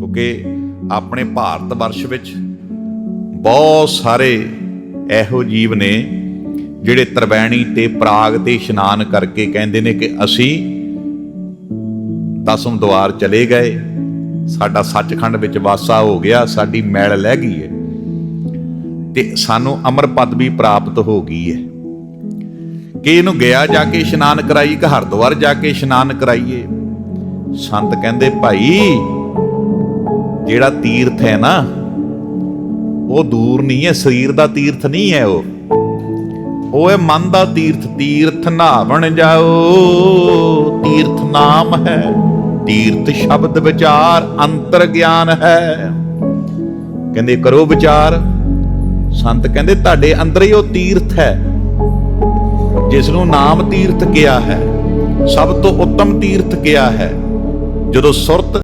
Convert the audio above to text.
ਕਿਉਂਕਿ ਆਪਣੇ ਭਾਰਤ ਵਰਸ਼ ਵਿੱਚ ਬਹੁਤ ਸਾਰੇ ਇਹੋ ਜੀਵ ਨੇ ਜਿਹੜੇ ਤਰਵੈਣੀ ਤੇ ਪ੍ਰਾਗ ਤੇ ਇਸ਼ਨਾਨ ਕਰਕੇ ਕਹਿੰਦੇ ਨੇ ਕਿ ਅਸੀਂ ਦਸਮ ਦਵਾਰ ਚਲੇ ਗਏ। ਸਾਡਾ ਸੱਚਖੰਡ ਵਿੱਚ ਵਾਸਾ ਹੋ ਗਿਆ, ਸਾਡੀ ਮੈਲ ਲੈ ਗਈ ਹੈ ਤੇ ਸਾਨੂੰ ਅਮਰ ਪਦ ਵੀ ਪ੍ਰਾਪਤ ਹੋ ਗਈ ਹੈ। ਕਿ ਇਹਨੂੰ ਗਿਆ ਜਾ ਕੇ ਇਸ਼ਨਾਨ ਕਰਾਈ ਕਿ ਹਰਿਦੁਆਰ ਜਾ ਕੇ ਇਸ਼ਨਾਨ ਕਰਾਈਏ। ਸੰਤ ਕਹਿੰਦੇ, ਭਾਈ ਜਿਹੜਾ ਤੀਰਥ ਹੈ ਨਾ, ਉਹ ਦੂਰ ਨਹੀਂ ਹੈ, ਸਰੀਰ ਦਾ ਤੀਰਥ ਨਹੀਂ ਹੈ ਉਹ। ਉਹ ਹੈ ਮਨ ਦਾ ਤੀਰਥ ਤੀਰਥ ਨਾਵਣ ਜਾਓ, ਤੀਰਥ ਨਾਮ ਹੈ, ਤੀਰਥ ਸ਼ਬਦ ਵਿਚਾਰ ਅੰਤਰ ਗਿਆਨ ਹੈ। ਕਹਿੰਦੇ ਕਰੋ ਵਿਚਾਰ, ਸੰਤ ਕਹਿੰਦੇ ਤੁਹਾਡੇ ਅੰਦਰ ਹੀ ਉਹ ਤੀਰਥ ਹੈ, ਜਿਸ ਨੂੰ ਨਾਮ ਤੀਰਥ ਕਿਹਾ ਹੈ, ਸਭ ਤੋਂ ਉੱਤਮ ਤੀਰਥ ਕਿਹਾ ਹੈ। ਜਦੋਂ ਸੁਰਤ